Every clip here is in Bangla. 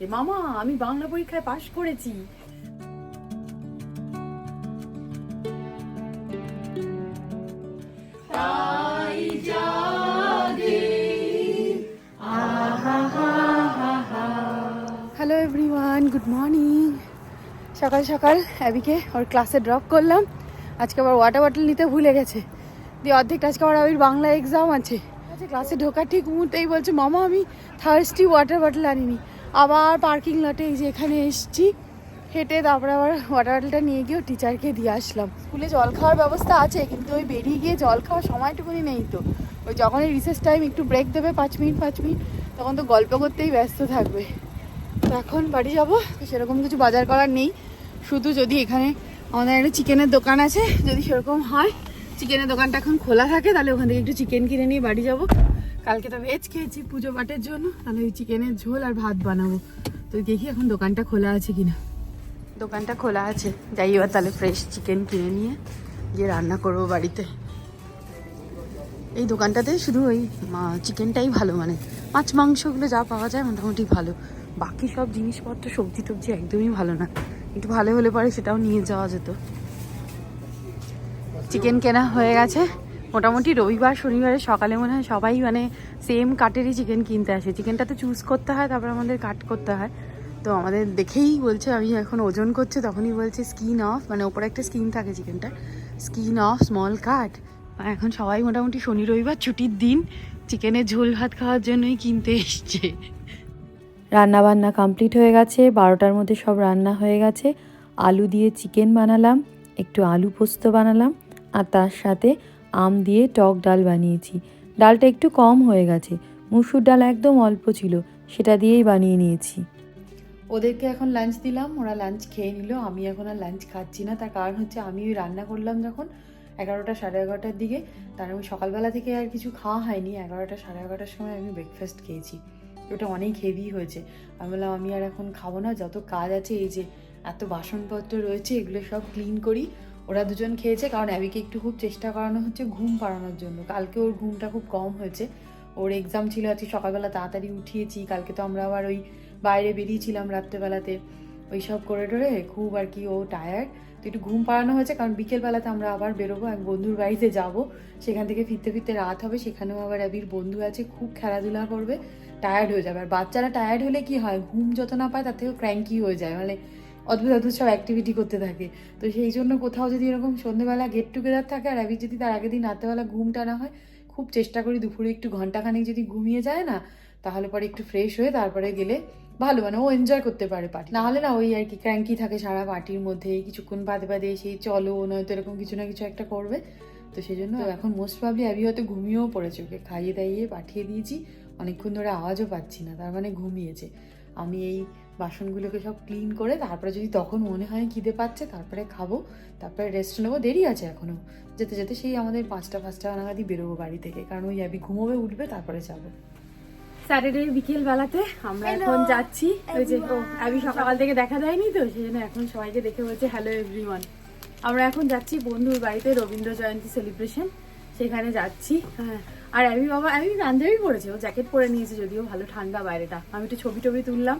যে মামা আমি বাংলা পরীক্ষায় পাশ করেছি। হ্যালো এভরিওয়ান গুড মর্নিং সকাল সকাল অ্যাবিকে ওর ক্লাসে ড্রপ করলাম। আজকে আবার ওয়াটার বটল নিতে ভুলে গেছে। দিয়ে অর্ধেকটা আজকে আবার আবির বাংলা এক্সাম আছে। আচ্ছা ক্লাসে ঢোকার ঠিক মুহূর্তেই বলছে মামা আমি থার্সটি ওয়াটার বটল আনিনি। আবার পার্কিং লটে এই যে এখানে এসছি। হেঁটে তারপরে আবার ওয়াটার বটলটা নিয়ে গিয়ে টিচারকে দিয়ে আসলাম। স্কুলে জল খাওয়ার ব্যবস্থা আছে, কিন্তু ওই বেরিয়ে গিয়ে জল খাওয়ার সময়টুকুনি নেই তো। ওই যখনই রিসেস টাইম একটু ব্রেক দেবে পাঁচ মিনিট পাঁচ মিনিট, তখন তো গল্প করতেই ব্যস্ত থাকবে। তো এখন বাড়ি যাব সেরকম কিছু বাজার করার নেই। শুধু যদি এখানে আমাদের একটা চিকেনের দোকান আছে, যদি সেরকম হয়, চিকেনের দোকানটা এখন খোলা থাকে, তাহলে ওখান থেকে একটু চিকেন কিনে নিয়ে বাড়ি যাব। কালকে তো ভেজ খেয়েছি পুজো পাটের জন্য। তাহলে ওই চিকেনের ঝোল আর ভাত বানাবো। তো দেখি এখন দোকানটা খোলা আছে কিনা। দোকানটা খোলা আছে। যাই এবার তাহলে ফ্রেশ চিকেন কিনে নিয়ে গিয়ে রান্না করব বাড়িতে। এই দোকানটাতে শুধু ওই চিকেনটাই ভালো মানে। মাছ, মাংসগুলো যা পাওয়া যায় মোটামুটি ভালো। বাকি সব জিনিসপত্র, সবজি টবজি একদমই ভালো না। একটু ভালো হলে পরে সেটাও নিয়ে যাওয়া যেত। চিকেন কেনা হয়ে গেছে। মোটামুটি রবিবার, শনিবারে সকালে মনে হয় সবাই মানে সেম কাটেরই চিকেন কিনতে আসে। চিকেনটা তো চুজ করতে হয়, তারপর আমাদের কাট করতে হয়। তো আমাদের দেখেই বলছে, আমি এখন ওজন করছে, তখনই বলছে স্কিন অফ মানে ওপরে একটা স্কিন থাকে চিকেনটা স্কিন অফ স্মল কাট এখন সবাই মোটামুটি শনি, রবিবার ছুটির দিন চিকেনের ঝোল ভাত খাওয়ার জন্যই কিনতে এসছে। রান্না বান্না কমপ্লিট হয়ে গেছে, বারোটার মধ্যে সব রান্না হয়ে গেছে। আলু দিয়ে চিকেন বানালাম, একটু আলু পোস্ত বানালাম, আর তার সাথে আম দিয়ে টক ডাল বানিয়েছি। ডালটা একটু কম হয়ে গেছে। মুসুর ডাল একদম অল্প ছিল, সেটা দিয়েই বানিয়ে নিয়েছি। ওদেরকে এখন লাঞ্চ দিলাম, ওরা লাঞ্চ খেয়ে নিল। আমি এখন আর লাঞ্চ খাচ্ছি না। তার কারণ হচ্ছে আমি ওই রান্না করলাম যখন এগারোটা সাড়ে এগারোটার দিকে। তার আমি সকালবেলা থেকে আর কিছু খাওয়া হয়নি। এগারোটা সাড়ে এগারোটার সময় আমি ব্রেকফাস্ট খেয়েছি। ওটা অনেক হেভি হয়েছে। আমি বললাম, আমি আর এখন খাব না। যত কাজ আছে, এই যে এত বাসনপত্র রয়েছে, এগুলো সব ক্লিন করি। ওরা দুজন খেয়েছে, কারণ অ্যাবিকে একটু খুব চেষ্টা করানো হচ্ছে ঘুম পাড়ানোর জন্য। কালকে ওর ঘুমটা খুব কম হয়েছে। ওর এক্সাম ছিল আজকে সকালবেলা, তাড়াতাড়ি উঠিয়েছি। কালকে তো আমরা আবার ওই বাইরে বেরিয়েছিলাম রাত্রেবেলাতে। ওই সব করে টোরে খুব আর কি ও টায়ার্ড তো একটু ঘুম পাড়ানো হয়েছে, কারণ বিকেলবেলাতে আমরা আবার বেরোবো এক বন্ধুর বাড়িতে যাব। সেখান থেকে ফিরতে ফিরতে রাত হবে, সেখানেও আবার অ্যাবির বন্ধু আছে, খুব খেলাধুলা করবে টায়ার্ড হয়ে যাবে। আর বাচ্চারা টায়ার্ড হলে কি হয়? ঘুম যত না পায়, তার থেকেও ক্র্যাঙ্কি হয়ে যায়। মানে অদ্ভুত অদ্ভুত সব অ্যাক্টিভিটি করতে থাকে। তো সেই জন্য কোথাও যদি এরকম সন্ধ্যেবেলা গেট টুগেদার থাকে আর অ্যাবি যদি তার আগের দিন রাত্রেবেলা ঘুম টানা হয়, খুব চেষ্টা করি দুপুরে একটু ঘন্টাখানেক যদি ঘুমিয়ে যায় না, তাহলে পরে একটু ফ্রেশ হয়ে তারপরে গেলে ভালো। মানে ও এনজয় করতে পারে পার্টি না হলে না ওই আর কি ক্র্যাঙ্কি থাকে সারা পার্টির মধ্যে, কিছুক্ষণ বাদে বাদে সেই চলো, নয়তো এরকম কিছু না কিছু একটা করবে। তো সেই জন্য এখন মোস্ট প্রবলি অ্যাবি হয়তো ঘুমিয়েও পড়েছে ওকে। খাইয়ে দাইয়ে পাঠিয়ে দিয়েছি, অনেকক্ষণ ধরে আওয়াজও পাচ্ছি না, তার মানে ঘুমিয়েছে। আমি এই বাসনগুলোকে সব ক্লিন করে তারপরে যদি তখন মনে হয় খিদে পাচ্ছে তারপরে খাব। তারপরে রেস্ট নেব। দেরি আছে এখনও। যেতে যেতে সেই আমাদের পাঁচটা পাঁচটা নাগাদই বেরোবো বাড়ি থেকে। কারণ ওই অ্যাবি ঘুমোবে উঠবে তারপরে যাব। স্যাটারডে বিকেল বেলাতে আমরা এখন যাচ্ছি। ওই যে ও অ্যাবি সকাল থেকে দেখা দেয়নি তো সেই জন্য এখন সবাইকে দেখে বলছে হ্যালো এভরিওয়ান আমরা এখন যাচ্ছি বন্ধুর বাড়িতে রবীন্দ্র জয়ন্তী সেলিব্রেশন সেখানে যাচ্ছি। হ্যাঁ। আর আমি বাবা অ্যাবি পাঞ্জাবি পরেছে ও জ্যাকেট পরে নিয়েছে যদিও ভালো ঠান্ডা বাইরেটা। আমি একটু ছবি টবি তুললাম।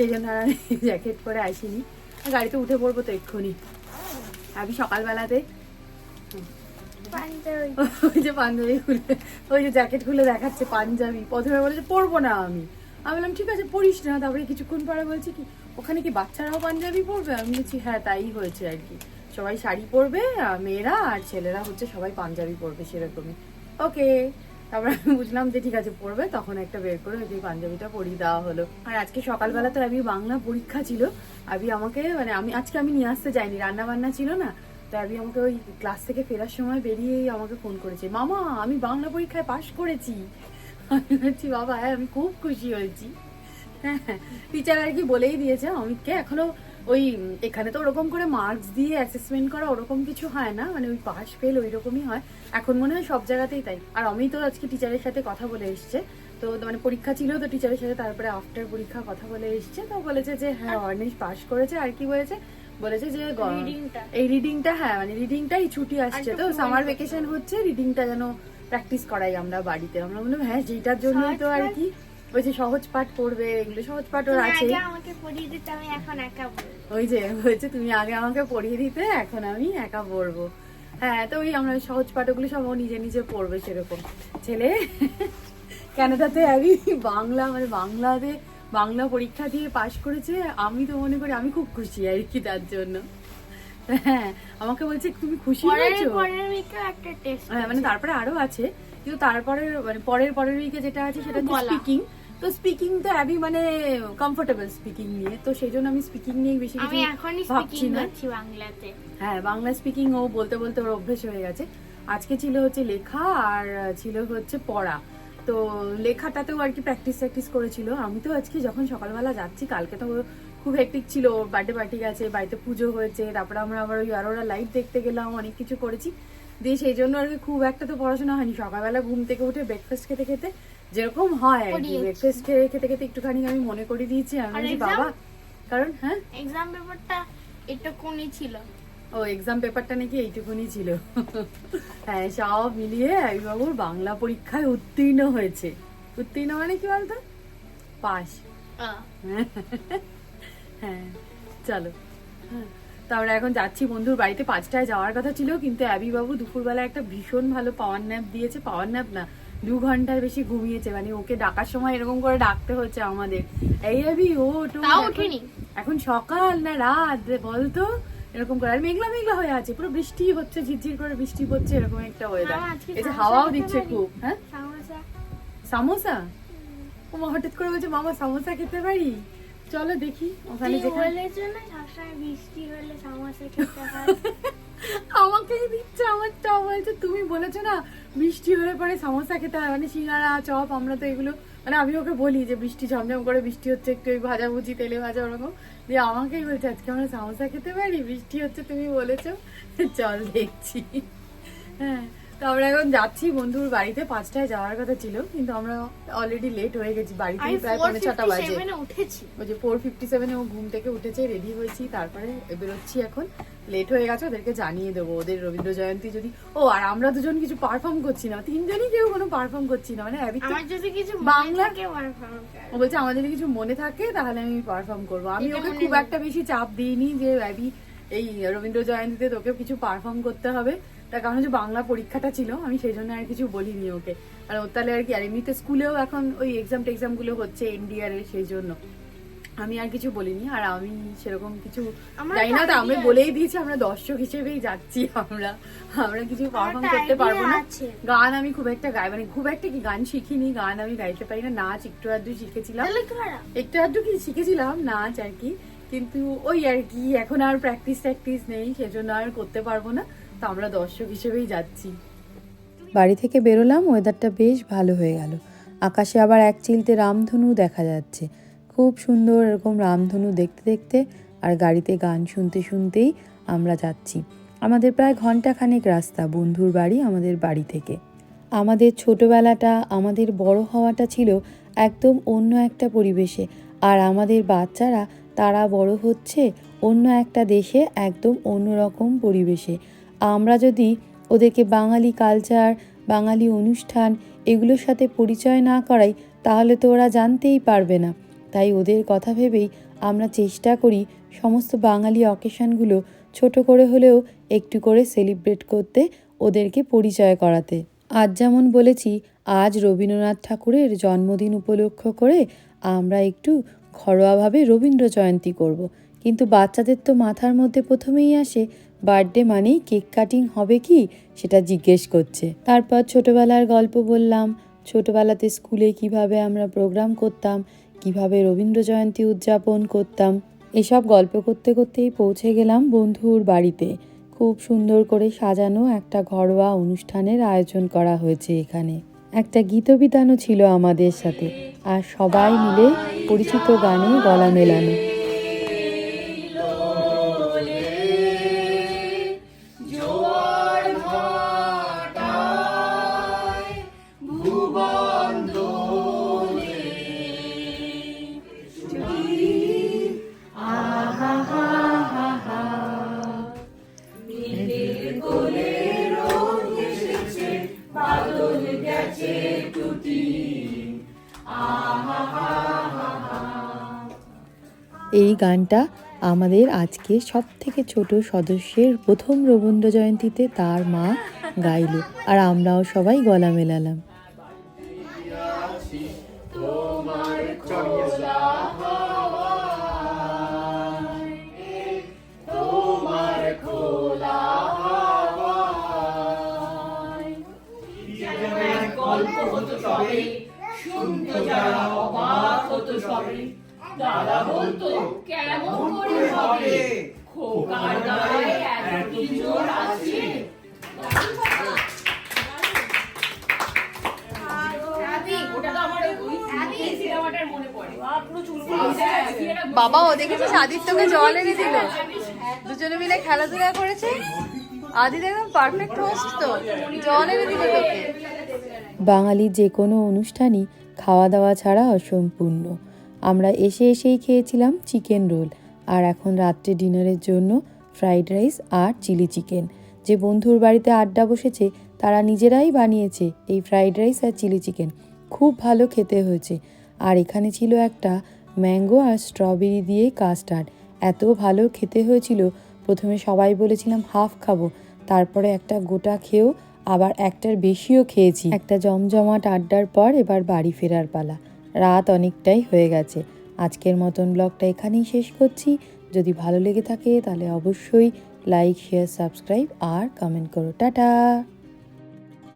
সেই জন্য আর জ্যাকেট পরে আসিনি। গাড়িতে উঠে পড়ব তো এক্ষুনি। আমি সকালবেলাতে ওই যে পাঞ্জাবি খুলে ওই যে জ্যাকেট খুলে দেখাচ্ছে পাঞ্জাবি। প্রথমে বলেছে পরবো না আমি। আমি বললাম ঠিক আছে পড়িস না। তারপরে কিছুক্ষণ পরে বলছি কি ওখানে কি বাচ্চারাও পাঞ্জাবি পরবে? আমি বলছি হ্যাঁ তাই হয়েছে আর কি। সবাই শাড়ি পরবে আর মেয়েরা আর ছেলেরা হচ্ছে সবাই পাঞ্জাবি পরবে সেরকমই। ওকে। তারপর আমি বুঝলাম যে ঠিক আছে, পড়বে। তখন একটা বের করে ওই পাঞ্জাবিটা পরিয়ে দেওয়া হলো। আর আজকে সকালবেলা তো আমি বাংলা পরীক্ষা ছিল। আবি আমাকে মানে আমি, আজকে আমি নিয়ে আসতে যাইনি রান্না বান্না ছিল না। তো আবি আমাকে ওই ক্লাস থেকে ফেরার সময় বেরিয়েই আমাকে ফোন করেছে, মামা, আমি বাংলা পরীক্ষায় পাশ করেছি। আমি বাবা হ্যাঁ আমি খুব খুশি হয়েছি। হ্যাঁ টিচার আর কি বলেই দিয়েছে। অমিতকে এখনও ওই এখানে তো ওরকম করে মার্কস দিয়ে অ্যাসেসমেন্ট করা ওরকম কিছু হয় না মানে ওই পাস ফেল ওই রকমই হয়। এখন মনে হয় সব জায়গাতেই তাই। আর অমিতও আজকে টিচারের সাথে কথা বলে এসছে। তো মানে পরীক্ষা ছিল তো টিচারের সাথে তারপরে আফটার পরীক্ষা কথা বলে এসছে। তো বলেছে যে হ্যাঁ অর্নেশ পাস করেছে। আর কি বলেছে? বলেছে যে। এই রিডিংটা হ্যাঁ মানে রিডিংটাই ছুটি আসছে। তো সামার ভেকেশন হচ্ছে রিডিংটা যেন প্র্যাকটিস করাই আমরা বাড়িতে। আমরা বললাম হ্যাঁ যেটার জন্যই তো আর কি ওই যে সহজ পাঠ পড়বে এগুলো সহজ পাঠ ওর আছে। আগে আমাকে পড়িয়ে দিতে আমি এখন একা ওই যে হয়েছে তুমি আগে আমাকে পড়িয়ে দিতে এখন আমি একা পড়ব। হ্যাঁ তো ওই আমরা সহজ পাঠগুলো সব ও নিজে নিজে পড়বে সেরকম। ছেলে ক্যানাডাতে আমি বাংলা মানে বাংলাতে বাংলা পরীক্ষা দিয়ে পাশ করেছে আমি তো মনে করি আমি খুব খুশি আর কি তার জন্য। হ্যাঁ আমাকে বলছে তুমি খুশি হয়েছো? হ্যাঁ মানে তারপরে আরও আছে কিন্তু তারপরে মানে পরের পরের উইকে যেটা আছে সেটা। স্পিকিং তো স্পিকিং তো অ্যাবি মানে কমফোর্টেবল স্পিকিং নিয়ে তো সেই জন্য আমি স্পিকিং নিয়ে বেশি আমি কিছু এখনই ভাবছি স্পিকিং না। করছি বাংলাতে। হ্যাঁ বাংলা স্পিকিং ও বলতে বলতে ওর অভ্যেস হয়ে গেছে। আজকে ছিল হচ্ছে লেখা আর ছিল হচ্ছে পড়া। তো লেখাটাতেও আর কি প্র্যাকটিস প্র্যাকটিস করেছিল। আমি তো আজকে যখন সকালবেলা যাচ্ছি কালকে তো খুব হেক্টিক ছিল। বার্থডে পার্টি গেছে বাড়িতে পুজো হয়েছে তারপরে আমরা আবার ওই আরোরা লাইট দেখতে গেলাম অনেক কিছু করেছি। দিয়ে সেই জন্য আর কি খুব একটা তো পড়াশোনা হয়নি। সকালবেলা ঘুম থেকে উঠে ব্রেকফাস্ট খেতে খেতে যেরকম হয় আর কি। ব্রেকফাস্ট খেয়ে খেতে খেতে একটুখানি আমি মনে করে দিয়েছি আমি বাবা কারণ হ্যাঁ? এক্সাম পেপারটা একটুকুনি ছিল। ও এক্সাম পেপারটা নাকি এইটুকুনি ছিল। হ্যাঁ সব মিলিয়ে আমি বাবুর বাংলা পরীক্ষায় উত্তীর্ণ হয়েছে। উত্তীর্ণ মানে কি বলতো? পাস আহ, হ্যাঁ চলো হ্যাঁ, তো আমরা এখন যাচ্ছি বন্ধুর বাড়িতে। পাঁচটায় যাওয়ার কথা ছিল কিন্তু অ্যাবি বাবু দুপুরবেলা একটা ভীষণ ভালো পাওয়ার ন্যাপ দিয়েছে। পাওয়ার ন্যাপ না দু ঘণ্টার বেশি ঘুমিয়েছে। মানে ওকে ডাকার সময় এরকম করে ডাকতে হচ্ছে আমাদের। এই অ্যাবি ও এখন- সকাল না রাত বলতো? এরকম করে। আর মেঘলা মেঘলা হয়ে আছে পুরো বৃষ্টি হচ্ছে ঝিরঝির করে বৃষ্টি পড়ছে এরকম একটা ওয়েদার আজকে এই যে হাওয়াও দিচ্ছে খুব হ্যাঁ? সামোসা। সামোসা? ও হঠাৎ করে বলছে মামা সামোসা খেতে পারি? চলো দেখি। ওখানে যেখানে বৃষ্টি হলে সামোসা খেতে হয়। আমাকেই দিচ্ছে আমার চপ বলছে তুমি বলেছ না বৃষ্টি হলে পরে সমস্যা খেতে হয়। মানে সিঙ্গারা চপ আমরা তো এগুলো মানে আমি ওকে বলি যে বৃষ্টি ঝমঝম করে বৃষ্টি হচ্ছে একটু ওই ভাজা ভুজি তেলে ভাজা ওরকম। দিয়ে আমাকেই বলছে আজকে আমরা সমস্যা খেতে পারি বৃষ্টি হচ্ছে তুমি বলেছ? চল দেখছি। হ্যাঁ। তো আমরা এখন যাচ্ছি বন্ধুর বাড়িতে পাঁচটায় যাওয়ার কথা ছিল কিন্তু আমরা অলরেডি লেট হয়ে গেছি আমি বাড়িতেই প্রায় পৌনে ছটা বাজে। উঠেছি। ওই যে ফোর ফিফটি সেভেনে ও ঘুম থেকে উঠেছে রেডি হয়েছি তারপরে বেরোচ্ছি এখন। লেট হয়ে গেছে ওদেরকে জানিয়ে দেবো ওদের রবীন্দ্র জয়ন্তী যদি ও আর আমরা দুজন কিছু পারফর্ম করছি না তিনজনই কেউ কোনো পারফর্ম করছি না মানে অ্যাবি তো- আমার যদি কিছু বাংলা- ও বলছে আমার যদি কিছু মনে থাকে তাহলে আমি পারফর্ম করব। আমি ওকে খুব একটা বেশি চাপ দিইনি যে অ্যাবি এই রবীন্দ্র জয়ন্তীতে তোকে কিছু পারফর্ম করতে হবে। তার কারণ হচ্ছে বাংলা পরীক্ষাটা ছিল আমি সেই জন্য আর কিছু বলিনি ওকে। আর ওর তাহলে আর কি আর এমনিতে স্কুলেও এখন ওই এক্সাম টেক্সামগুলো হচ্ছে এনডিআর এর সেই জন্য। আমি আর কিছু বলিনি আর আমি সেরকম কিছু জানি না তো আমি বলেই দিয়েছি আমরা দর্শক হিসেবেই যাচ্ছি আমরা। আমরা কিছু পারফর্ম করতে পারব না। গান আমি খুব একটা গাই মানে খুব একটা কি গান শিখিনি গান আমি গাইতে পারি না নাচ একটু আধটু শিখেছিলাম। একটু আধটু কি শিখেছিলাম নাচ আর কি কিন্তু ওই আর কি এখন আর প্র্যাকটিস ট্যাকটিস নেই সেজন্য আর করতে পারব না। তো আমরা দর্শক হিসেবেই যাচ্ছি। বাড়ি থেকে বেরোলাম ওয়েদারটা বেশ ভালো হয়ে গেল। আকাশে আবার এক চিলতে রামধনু দেখা যাচ্ছে। খুব সুন্দর এরকম রামধনু দেখতে দেখতে আর গাড়িতে গান শুনতে শুনতেই আমরা যাচ্ছি। আমাদের প্রায় ঘন্টাখানেক রাস্তা বন্ধুর বাড়ি আমাদের বাড়ি থেকে। আমাদের ছোটবেলাটা, আমাদের বড় হওয়াটা ছিল একদম অন্য একটা পরিবেশে আর আমাদের বাচ্চারা, তারা বড় হচ্ছে অন্য একটা দেশে একদম অন্যরকম পরিবেশে। আমরা যদি ওদেরকে বাঙালি কালচার, বাঙালি অনুষ্ঠান এগুলোর সাথে পরিচয় না করাই, তাহলে তো ওরা জানতেই পারবে না তাই ওদের কথা ভেবেই আমরা চেষ্টা করি সমস্ত বাঙালি অকেশনগুলো ছোট করে হলেও একটু করে সেলিব্রেট করতে, ওদেরকে পরিচয় করাতে আজ যেমন বলেছি, আজ রবীন্দ্রনাথ ঠাকুরের জন্মদিন উপলক্ষ করে আমরা একটু ঘরোয়াভাবে রবীন্দ্র জয়ন্তী করব। কিন্তু বাচ্চাদের তো মাথার মধ্যে প্রথমেই আসে বার্থডে মানেই কেক কাটিং হবে কি সেটা জিজ্ঞেস করছে। তারপর ছোটবেলার গল্প বললাম, ছোটবেলাতে স্কুলে কীভাবে আমরা প্রোগ্রাম করতাম, কীভাবে রবীন্দ্র জয়ন্তী উদযাপন করতাম, এসব গল্প করতে করতেই পৌঁছে গেলাম বন্ধুর বাড়িতে। খুব সুন্দর করে সাজানো একটা ঘরোয়া অনুষ্ঠানের আয়োজন করা হয়েছে এখানে। একটা গীতবিতানও ছিল আমাদের সাথে, আর সবাই মিলে পরিচিত গানে গলা মেলানো। এই গানটা আমাদের আজকে সব থেকে ছোট সদস্যের প্রথম রবীন্দ্র জয়ন্তীতে তার মা গাইলো। আর আমরাও সবাই গলা মেলালাম। বাবা ও দেখেছিস আদিত্যকে জল এনে দিল? দুজনে মিলে খেলাধুলা করেছে? আদিত একদম পারফেক্ট হোস্ট তো। জল এনে দিল তোকে। বাঙালির যে কোনো অনুষ্ঠানই খাওয়া দাওয়া ছাড়া অসম্পূর্ণ। আমরা এসে এসেই খেয়েছিলাম চিকেন রোল। আর এখন রাত্রে ডিনারের জন্য ফ্রাইড রাইস আর চিলি চিকেন। যে বন্ধুর বাড়িতে আড্ডা বসেছে, তারা নিজেরাই বানিয়েছে এই ফ্রাইড রাইস আর চিলি চিকেন। খুব ভালো খেতে হয়েছে। আর এখানে ছিল একটা ম্যাঙ্গো আর স্ট্রবেরি দিয়ে কাস্টার্ড। এত ভালো খেতে হয়েছিল, প্রথমে সবাই বলেছিলাম, হাফ খাব। তারপরে একটা গোটা খেয়েও আবার একটার বেশিও খেয়েছি। একটা জমজমাট আড্ডার পর এবার বাড়ি ফেরার পালা। রাত অনেকটাই হয়ে গেছে। আজকের মতন ব্লগটা এখানেই শেষ করছি। যদি ভালো লেগে থাকে তাহলে অবশ্যই লাইক শেয়ার সাবস্ক্রাইব আর কমেন্ট করো। টাটা!